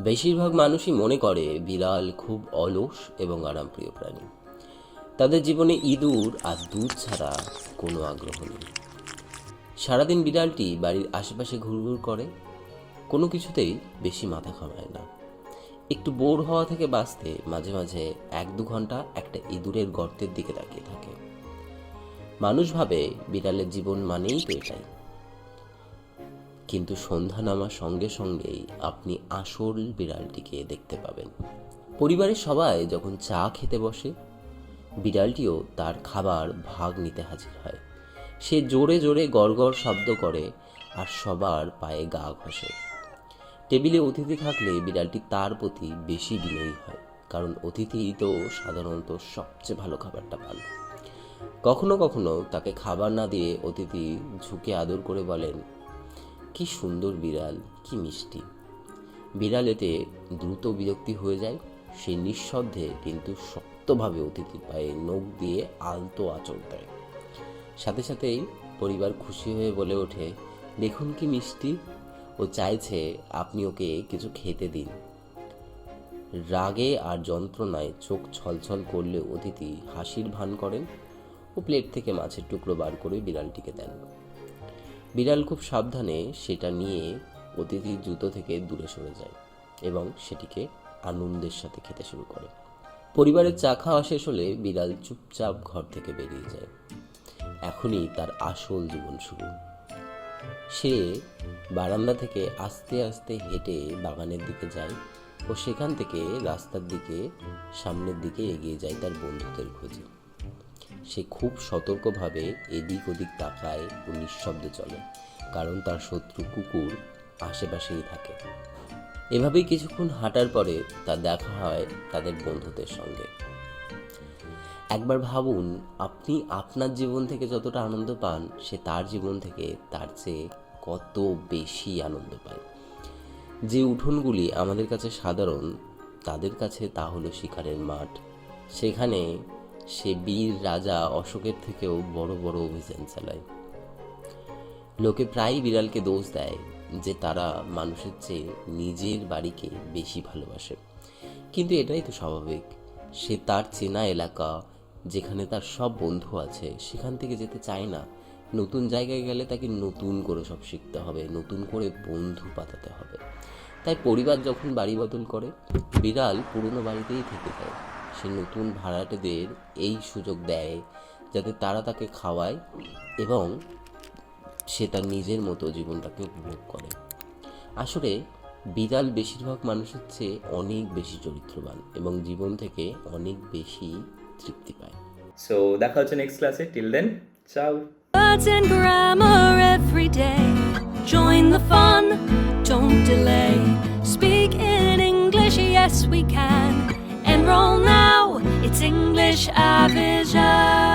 বেশিরভাগ মানুষই মনে করে বিড়াল খুব অলস এবং আরামপ্রিয় প্রাণী। তাদের জীবনে ইঁদুর আর দুধ ছাড়া কোনো আগ্রহ নেই। সারাদিন বিড়ালটি বাড়ির আশেপাশে ঘুরঘুর করে, কোনো কিছুতেই বেশি মাথা ঘামায় না। একটু বোর হওয়া থেকে বাঁচতে মাঝে মাঝে এক দু ঘণ্টা একটা ইঁদুরের গর্তের দিকে তাকিয়ে থাকে। মানুষ ভাবে বিড়ালের জীবন মানেই তো এটাই। কিন্তু সন্ধ্যা নামার সঙ্গে সঙ্গেই আপনি আসল বিড়ালটিকে দেখতে পাবেন। পরিবারের সবাই যখন চা খেতে বসে, বিড়ালটিও তার খাবার ভাগ নিতে হাজির হয়। সে জোরে জোরে গড়গড় শব্দ করে আর সবার পায়ে গা ঘষে। টেবিলে অতিথি থাকলে বিড়ালটি তার প্রতি বেশি বিনয়ী হয়, কারণ অতিথি তো সাধারণত সবচেয়ে ভালো খাবারটা পান। কখনো কখনো তাকে খাবার না দিয়ে অতিথি ঝুঁকে আদর করে বলেন কি সুন্দর বিড়াল, কি মিষ্টি। বিড়াল এতে দ্রুত বিরক্তি হয়ে যায়, সে নিঃশব্দে কিন্তু শক্তভাবে অতিথির পায়ে নখ দিয়ে আলতো আঁচড় দেয়। সাথে সাথেই পরিবার খুশি হয়ে বলে ওঠে, দেখুন কি মিষ্টি। ও চাইছে আপনি ওকে কিছু খেতে দিন। রাগে আর যন্ত্রণায় চোখ ছলছল করলে অতিথি হাসির ভান করেন ও প্লেট থেকে মাছের টুকরো বার করে বিড়ালটিকে দেন। বিড়াল খুব সাবধানে সেটা নিয়ে অতিথির জুতো থেকে দূরে সরে যায় এবং সেটিকে আনন্দের সাথে খেতে শুরু করে। পরিবারের চা খাওয়া শেষ হলে বিড়াল চুপচাপ ঘর থেকে বেরিয়ে যায়। এখনই তার আসল জীবন শুরু। সে বারান্দা থেকে আস্তে আস্তে হেঁটে বাগানের দিকে যায় ও সেখান থেকে রাস্তার দিকে সামনের দিকে এগিয়ে যায় তার বন্ধুদের খোঁজে। সে খুব সতর্কভাবে এদিক ওদিক তাকায় ও নিঃশব্দে চলে, কারণ তার শত্রু কুকুর আশেপাশেই থাকে। এভাবেই কিছুক্ষণ হাঁটার পরে তার দেখা হয় তাদের বন্ধুদের সঙ্গে। একবার ভাবুন, আপনি আপনার জীবন থেকে যতটা আনন্দ পান, সে তার জীবন থেকে তার চেয়ে কত বেশি আনন্দ পায়। যে উঠোনগুলি আমাদের কাছে সাধারণ, তাদের কাছে তা হলো শিকারের মাঠ। সেখানে সে বীর রাজা অশোকের থেকেও বড় বড় অভিযান চালায়। লোকে প্রায়ই বিড়ালকে দোষ দেয় যে তারা মানুষের চেয়ে নিজের বাড়িকে বেশি ভালোবাসে। কিন্তু এটাই তো স্বাভাবিক। সে তার চেনা এলাকা, যেখানে তার সব বন্ধু আছে, সেখান থেকে যেতে চায় না। নতুন জায়গায় গেলে তাকে নতুন করে সব শিখতে হবে, নতুন করে বন্ধু পাতাতে হবে। তাই পরিবার যখন বাড়ি বদল করে, বিড়াল পুরনো বাড়িতেই থেকে যায়। সে নতুন ভাড়াটেদের এই সুযোগ দেয় যাতে তারা তাকে খাওয়ায় এবং সে তার নিজের মতো জীবনটাকে উপভোগ করে আসলে বিড়াল বেশিরভাগ মানুষের চেয়ে অনেক বেশি চরিত্রবান এবং জীবন থেকে অনেক বেশি তৃপ্তি পায় সো দেখা হচ্ছে নেক্সট ক্লাসে টিল দেন চাও Words and grammar every day. Join the fun, don't delay. Speak in English, yes we can. wish, I vision.